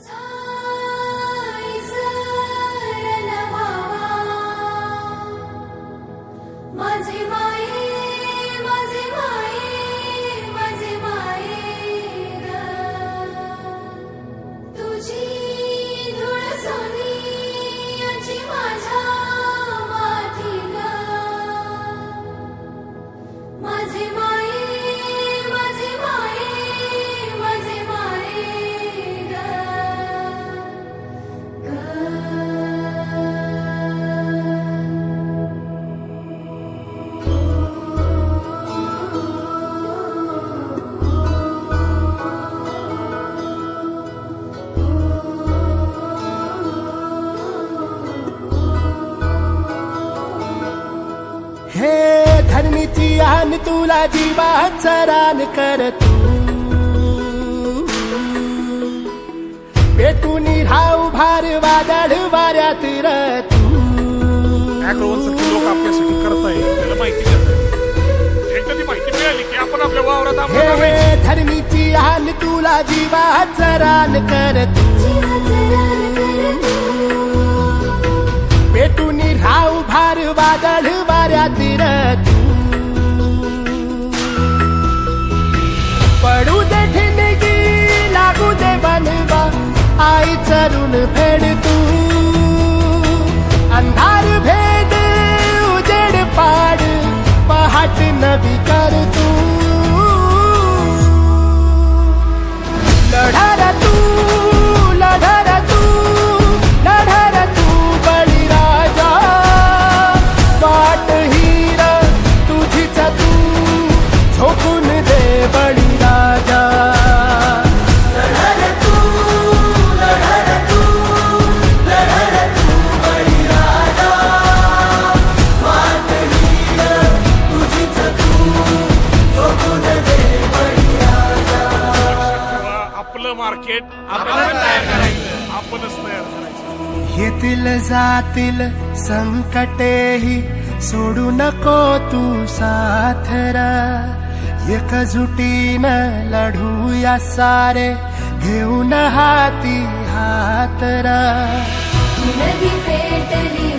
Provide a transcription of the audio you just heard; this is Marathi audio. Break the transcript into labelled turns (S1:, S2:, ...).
S1: time.
S2: हे धरणीची आन तुला जीवाचा रान कर तू पेटून राहू भार वादळ वाऱ्यात र तू
S3: अॅग्रोवनसारखी लोक आपल्यासाठी करताय त्याला माहिती देत एकदा ती माहिती मिळाली की आपण आपल्या वावरात आपलं करायचं.
S2: हे धरणीची आन तुला जीवाचा रान कर तू वादळ वाऱ्यातील तू पडू दे ठिणगी लागू दे बनवा आई चरून फेड तू. अंधार भेद उजेड पाड पहाट नवी कर तू. लढार
S3: आपलं मार्केट आपण तयार करायचं. आपणच तयार करायचं.
S2: येतील जातील संकटेही सोडू नको तू साथरा एकजुटीनं लढूया सारे घेऊन हाती हातरा
S1: नदी पेटली